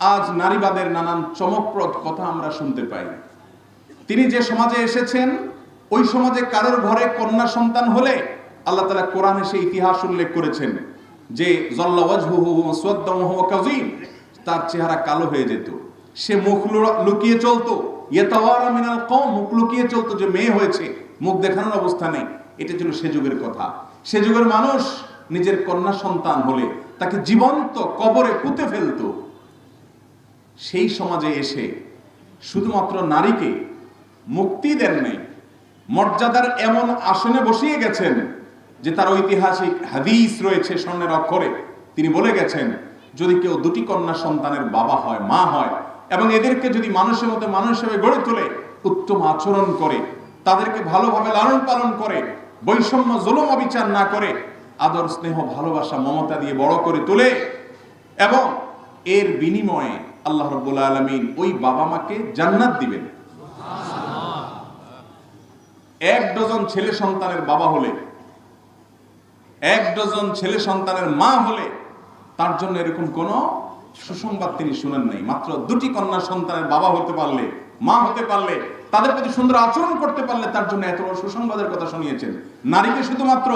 আজ নারীবাদের নানান চমকপ্রদ কথা আমরা শুনতে পাই। তিনি যে সমাজে এসেছেন, ওই সমাজে কারোর ঘরে কন্যা সন্তান হলে আল্লাহ তালা কোরআনে সেই ইতিহাস উল্লেখ করেছেন যে, জল্লা ওয়াজহুহু মুসওয়াদ্দাম ওয়া কাযীম তার চেহারা কালো হয়ে যেত। সে মুখ লুকিয়ে চলতো। মিনাল কওম, মুখ লুকিয়ে চলতো যে মেয়ে হয়েছে। মুখ দেখানোর অবস্থা নেই। এটা ছিল সে যুগের কথা। সে যুগের মানুষ নিজের কন্যা সন্তান হলে তাকে জীবন্ত কবরে পুঁতে ফেলতো। সেই সমাজে এসে শুধুমাত্র নারীকে মুক্তি দেন নাই, মর্যাদার এমন আসনে বসিয়ে গেছেন যে তার ঐতিহাসিক হাদিস রয়েছে স্বর্ণের অক্ষরে। তিনি বলে গেছেন, যদি কেউ দুটি কন্যা সন্তানের বাবা হয়, মা হয়, এবং এদেরকে যদি মানুষের মতো মানুষ হিসেবে গড়ে তোলে, উত্তম আচরণ করে, তাদেরকে ভালোভাবে লালন পালন করে, বৈষম্য জলম অবিচার না করে, আদর, স্নেহ, ভালোবাসা, মমতা দিয়ে বড় করে তোলে, এবং এর বিনিময়ে আল্লাহ রব্বুল আলমিন ওই বাবা মাকে জান্নাত দিবেন। এক ডজন ছেলে সন্তানের বাবা হলে, এক ডজন ছেলে সন্তানের মা হলে তার জন্য এরকম কোন সুসংবাদ তিনি শুনেন নাই। মাত্র দুটি কন্যা সন্তানের বাবা হতে পারলে, মা হতে পারলে, তাদের প্রতি সুন্দর আচরণ করতে পারলে তার জন্য এত বড় সুসংবাদের কথা শুনিয়েছেন। নারীকে শুধুমাত্র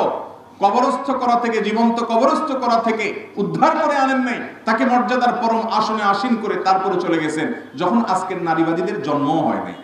কবরস্থ করা থেকে, জীবন্ত কবরস্থ করা থেকে উদ্ধার করে আনেন নাই। তাকে মর্যাদার পরম আসনে আসীন করে তারপরে চলে গেছেন, যখন আজকের নারীবাদীদের জন্মও হয় নাই।